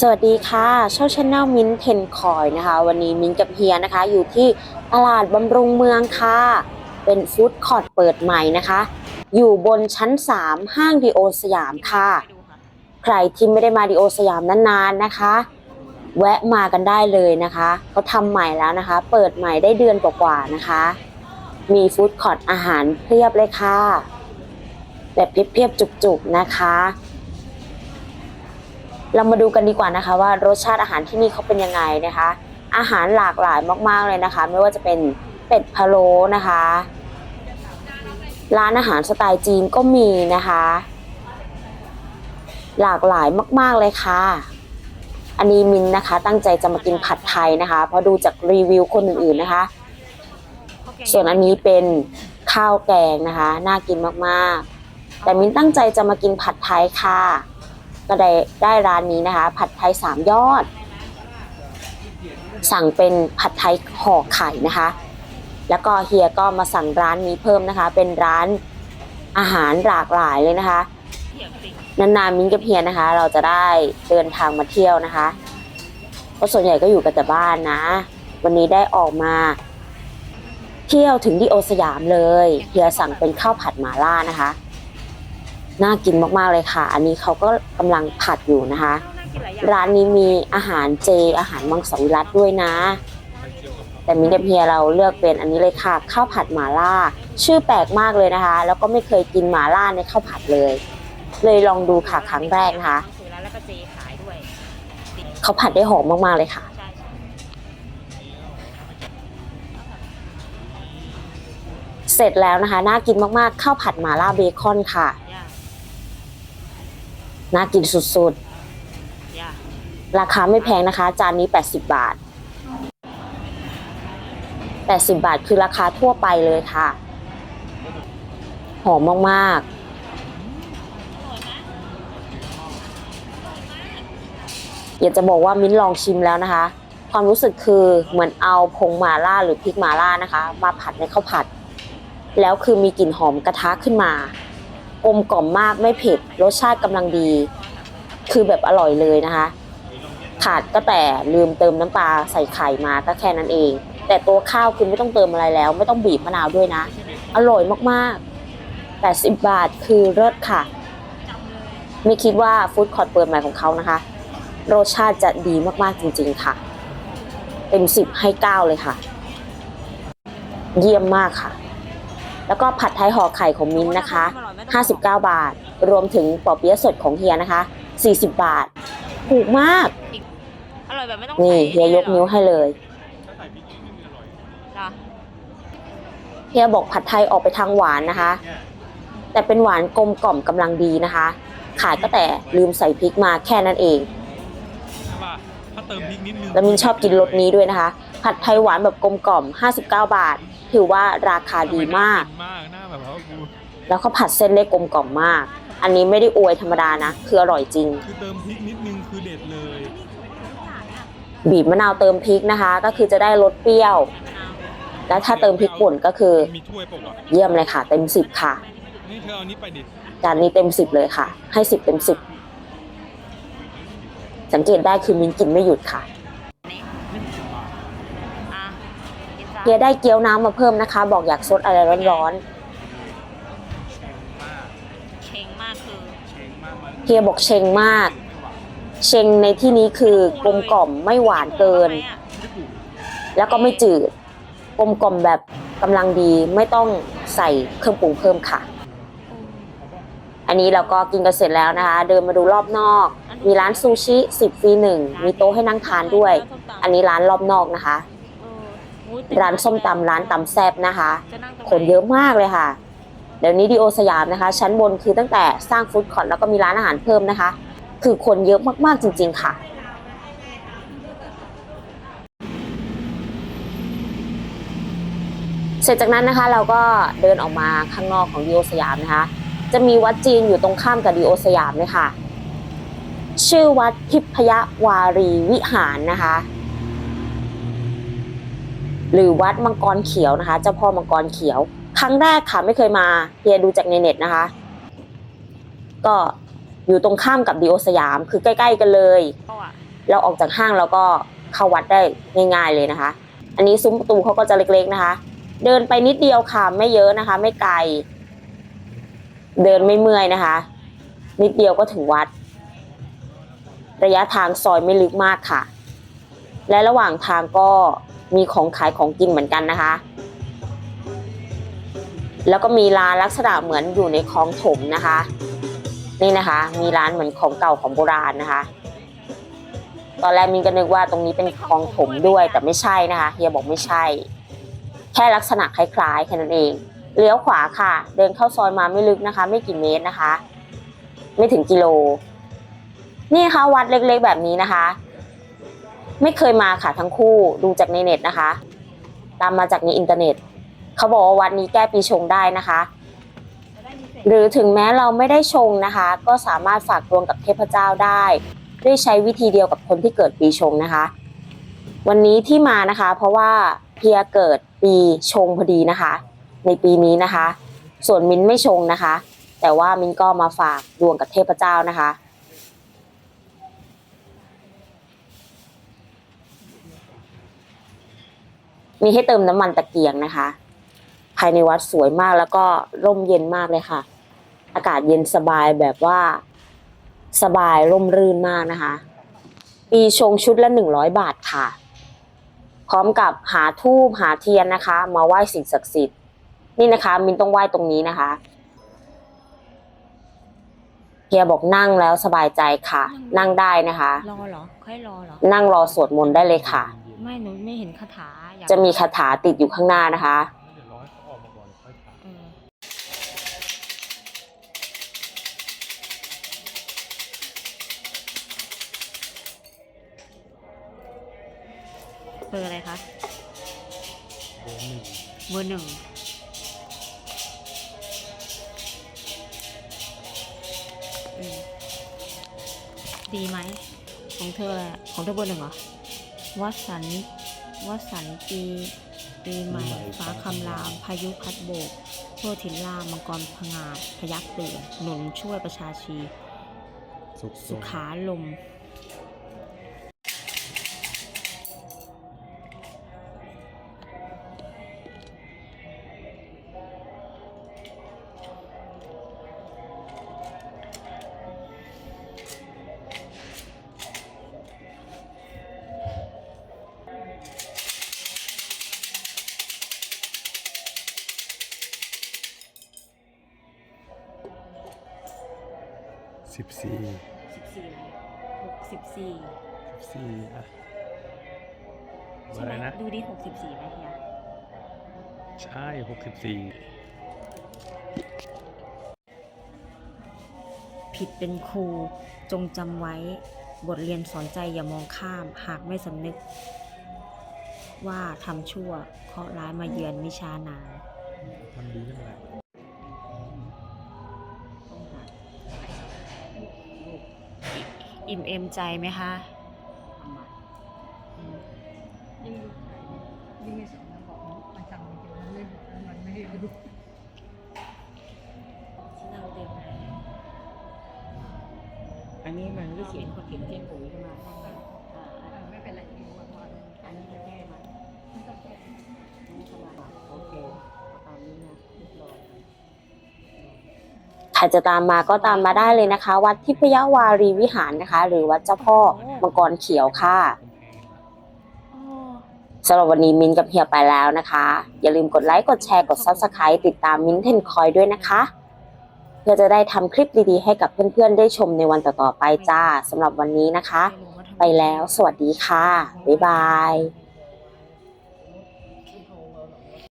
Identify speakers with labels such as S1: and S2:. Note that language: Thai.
S1: สวัสดีค่ะช่องชาแนลมิ้นเทนคอยนะคะ วันนี้มิ้นกับเฮียนะคะ อยู่ที่ตลาดบำรุงเมืองค่ะ เป็นฟู้ดคอร์ทเปิดใหม่นะคะ อยู่บนชั้น 3 ห้างดีโอสยามค่ะ ใครที่ไม่ได้มาดีโอสยามนานๆนะคะ แวะมากันได้เลยนะคะเขาทำใหม่แล้วนะคะ เปิดใหม่ได้เดือนกว่าๆนะคะ มีฟู้ดคอร์ทอาหารเพียบเลยค่ะ แบบเพียบๆจุกๆนะคะ เรามาดูกันดีกว่านะคะ ว่ารสชาติอาหารที่นี่เขาเป็นยังไงนะคะ อาหารหลากหลายมากๆเลยนะคะ ไม่ว่าจะเป็นเป็ดพะโล้นะคะ ร้านอาหารสไตล์จีนก็มีนะคะ หลากหลายมากๆเลยค่ะ อันนี้มินนะคะ ตั้งใจจะมากินผัดไทยนะคะ เพราะดูจากรีวิวคนอื่นๆนะคะ ส่วนอันนี้เป็นข้าวแกงนะคะ น่ากินมากๆ แต่มินตั้งใจจะมากินผัดไทยค่ะ ก็ได้ได้ร้านนี้นะคะ ผัดไทยสามยอด สั่งเป็นผัดไทยห่อไข่นะคะ แล้วก็เฮียก็มาสั่งร้านนี้เพิ่มนะคะ เป็นร้านอาหารหลากหลายเลยนะคะนานๆมิ้นกับเฮียนะคะ เราจะได้เดินทางมาเที่ยวนะคะเพราะส่วนใหญ่ก็อยู่กันแต่บ้านนะ วันนี้ได้ออกมาเที่ยวถึงดิโอสยามเลย เฮียสั่งเป็นข้าวผัดหมาล่านะคะ น่ากินมากๆเลยค่ะ อันนี้เขาก็กำลังผัดอยู่นะคะ ร้านนี้มีอาหารเจ อาหารมังสวิรัตด้วยนะ แต่มินกับเฮียเราเลือกเป็นอันนี้เลยค่ะ ข้าวผัดหมาล่า ชื่อแปลกมากเลยนะคะ แล้วก็ไม่เคยกินหมาล่าในข้าวผัดเลย เลยลองดูค่ะครั้งแรกนะคะ
S2: เขา
S1: ผัดได้หอมมากๆเลยค่ะเสร็จแล้วนะคะ น่ากินมากๆ ข้าวผัดหมาล่าเบคอนค่ะ น่ากินสุด
S2: ย่า
S1: ๆราคาไม่แพงนะคะ จานนี้ 80 บาท 80 บาทคือราคาทั่วไปเลยค่ะ หอมมากๆอยากจะบอกว่ามิ้นลองชิมแล้วนะคะ ความรู้สึกคือเหมือนเอาผงหม่าล่าหรือพริกหม่าล่านะคะ มาผัดในข้าวผัด แล้วคือมีกลิ่นหอมกระทะขึ้นมา กลมกล่อมมากไม่เผ็ดรสชาติกำลังดี คือแบบอร่อยเลยนะคะ ขาดก็แต่ลืมเติมน้ำปลาใส่ไข่มาก็แค่นั้นเอง แต่ตัวข้าวคือไม่ต้องเติมอะไรแล้ว ไม่ต้องบีบมะนาวด้วยนะ อร่อยมากๆ 80 บาทคือเลิศค่ะ ไม่คิดว่าฟู้ดคอร์ทเปิดใหม่ของเขานะคะ รสชาติจะดีมากๆจริงๆค่ะ เต็มสิบให้เก้าเลยค่ะ เยี่ยมมากค่ะ แล้วก็ผัดไทยห่อไข่ของมิ้นท์นะคะ 59 บาท รวมถึงปอเปี๊ยะสดของเฮียนะคะ 40 บาท ถูกมาก
S2: อร่อยแบบไม่ต้อง
S1: นี่
S2: ใส่
S1: เฮียยกนิ้วให้เลย
S2: จ้ะ
S1: เฮียบอกผัดไทยออกไปทางหวานนะคะ แต่เป็นหวานกลมกล่อมกำลังดีนะคะ ขายก็แต่ลืมใส่พริกมาแค่นั้นเอง
S3: ใช่ป่ะถ้าเติมพริกนิดนึง
S1: แล้วมินชอบกินรสนี้ด้วยนะคะ ผัดไทยหวานแบบกลมกล่อม 59 บาท ถือว่าราคาดีมาก
S3: ทำไน่นมากหน้าแบบว่ากู
S1: แล้วเขาผัดเส้นได้กลมกล่อมมาก อันนี้ไม่ได้อวยธรรมดานะ คืออร่อยจริง
S3: คือเติมพริกนิดนึงคือเด็ดเลย
S1: บีบมะนาวเติมพริกนะคะ ก็คือจะได้รสเปรี้ยว แล้วถ้าเติมพริกป่นก็คือ
S3: มีถ้วยปกอะ
S1: เยี่ยมเลยค่ะ เต็มสิบค่ะ
S3: นี่เธอเอาอันนี้ไปดิ
S1: จานนี้เต็มสิบเลยค่ะ ให้สิบเต็มสิบสังเกตได้คือมินกินไม่หยุดค่ะ
S2: อะกินซะ
S1: เฮียได้เกี๊ยวน้ำมาเพิ่มนะคะ บอกอยากซดอะไรร้อน
S3: เชงมาก
S2: เชงมากคือ
S3: เชงมากมัน
S1: ๆเฮียบอกเชงมาก เชงในที่นี้คือกลมกล่อมไม่หวานเกิน
S3: ไม่ถูก
S1: แล้วก็ไม่จืดกลมกล่อมแบบกำลังดีไม่ต้องใส่เครื่องปรุงเพิ่มค่ะ อันนี้เราก็กินกันเสร็จแล้วนะคะ เดินมาดูรอบนอก มีร้านซูชิ 10ฟรีหนึ่งมีโต๊ะให้นั่งทานด้วย อันนี้ร้านรอบนอกนะคะ
S2: เอออุ๊ย
S1: ร้านส้มตำร้านตำแซบนะคะ คนเยอะมากเลยค่ะ เดี๋ยวนี้ดีโอสยามนะคะ ชั้นบนคือตั้งแต่สร้างฟู้ดคอร์ทแล้วก็มีร้านอาหารเพิ่มนะคะ คือคนเยอะมากๆจริง ๆ ค่ะเสร็จจากนั้นนะคะเราก็เดินออกมาข้างนอกของดีโอสยามนะคะ จะมีวัดจีนอยู่ตรงข้ามกับดีโอสยามเลยค่ะ ชื่อวัดทิพยวารีวิหารนะคะ หรือวัดมังกรเขียวนะคะ เจ้าพ่อมังกรเขียว ครั้งแรกค่ะไม่เคยมาเพียดูจากในเน็ตนะคะ ก็อยู่ตรงข้ามกับดีโอสยาม คือใกล้ ๆ กันเลย
S2: เขาอะ
S1: เราออกจากห้างเราก็เข้าวัดได้ง่าย ๆเลยนะคะ อันนี้ซุ้มประตูเขาก็จะเล็ก ๆนะคะ เดินไปนิดเดียวค่ะไม่เยอะนะคะ ไม่ไกล เดินไม่เมื่อยนะคะ นิดเดียวก็ถึงวัด ระยะทางซอยไม่ลึกมากค่ะ และระหว่างทางก็ มีของขายของกินเหมือนกันนะคะ แล้วก็มีร้านลักษณะเหมือนอยู่ในคลองถมนะคะ นี่นะคะ มีร้านเหมือนของเก่าของโบราณนะคะ ตอนแรกมินก็นึกว่าตรงนี้เป็นคลองถมด้วยแต่ไม่ใช่นะคะเฮียบอกไม่ใช่ แค่ลักษณะคล้ายๆแค่นั้นเองเลี้ยวขวาค่ะ เดินเข้าซอยมาไม่ลึกนะคะ ไม่กี่เมตรนะคะ ไม่ถึงกิโล นี่ค่ะวัดเล็กๆแบบนี้นะคะ ไม่เคยมาค่ะทั้งคู่ดูจากในเน็ตนะคะ ตามมาจากในอินเทอร์เน็ต เขาบอกว่าวัดนี้แก้ปีชงได้นะคะ หรือถึงแม้เราไม่ได้ชงนะคะ ก็สามารถฝากดวงกับเทพเจ้าได้ด้วยใช้วิธีเดียวกับคนที่เกิดปีชงนะคะ วันนี้ที่มานะคะ เพราะว่าเพียเกิดปีชงพอดีนะคะ ในปีนี้นะคะ ส่วนมินไม่ชงนะคะ แต่ว่ามินก็มาฝากดวงกับเทพเจ้านะคะ มีให้เติมน้ำมันตะเกียงนะคะ ภายในวัดสวยมากแล้วก็ร่มเย็นมากเลยค่ะ อากาศเย็นสบายแบบว่าสบายร่มรื่นมากนะคะ ปีชงชุดละหนึ่งร้อยบาทค่ะ พร้อมกับหาทูบหาเทียนนะคะ มาไหว้สิ่งศักดิ์สิทธิ์นี่นะคะ มินต้องไหว้ตรงนี้นะคะเฮียบอกนั่งแล้วสบายใจค่ะ นั่งได้นะคะ
S2: รอเหรอ ค่อยรอเหรอ
S1: นั่งรอสวดมนต์ได้เลยค่ะ
S2: ไม่หนูไม่เห็นคาถาอยาก
S1: จะมีคาถาติดอยู่ข้างหน้านะคะ
S3: เดี๋ยวรอให้เขาออกมาก่อนค่อยถาม
S2: เออเบอร์อะไรคะ
S3: เบอร์หนึ่ง
S2: เบอร์หนึ่งอืมดีไหม ของเธออะไรอะของเธอเบอร์หนึ่งเหรอวัดสัน วัดสันปีปีใหม่ ฟ้าคำราม พายุพัดโบกทั่วทินลามังกรพงาดพยักตื่นหนุนช่วยประชาชี
S3: สุข
S2: สุขาลม
S3: สิบสี่
S2: สิบสี่หกสิบสี่
S3: สิบสี่อะเบอ
S2: ใช่
S3: ร์
S2: ไห
S3: อะ
S2: ม
S3: ไรนะ
S2: ดูดิหกสิบสี่ไหมเฮีย
S3: ใช่หกสิบสี่
S2: ผิดเป็นครูจงจำไว้บทเรียนสอนใจอย่ามองข้าม หากไม่สำนึก ว่าทำชั่วเคราะห์ร้ายมาเยือนมิช้านาน
S3: ทำดีนั่นแหละ
S2: อิ่มเอมใจไหมคะ
S4: ยิ่งดูยิ่งไม่สอนนะบอกมันจำจริงๆมันไม่มันไม่ได้ดู
S2: ที่เราเต็มเลย
S5: อันนี้มันก็เขียนเขียนเขียนปุ๋ยขึ้นมา
S4: เค
S1: รจะตามมาก็ตามมาได้เลยนะคะ วัดทิพยวารีวิหารนะคะ หรือวัดเจ้าพ่อมังกรเขียวค่ะ
S2: โอ้
S1: สำหรับวันนี้มิ้นท์กับเฮียไปแล้วนะคะ อย่าลืมกดไลค์กดแชร์กด Subscribe ติดตามมิ้นท์เทนคอยด้วยนะคะ เพื่อจะได้ทำคลิปดีๆ ให้กับเพื่อนๆ ได้ชมในวันต่อๆไปจ้าสำหรับวันนี้นะคะ
S2: ไม่รู้ว่าทำไม
S1: ไปแล้วสวัสดีค่ะ บ๊ายบาย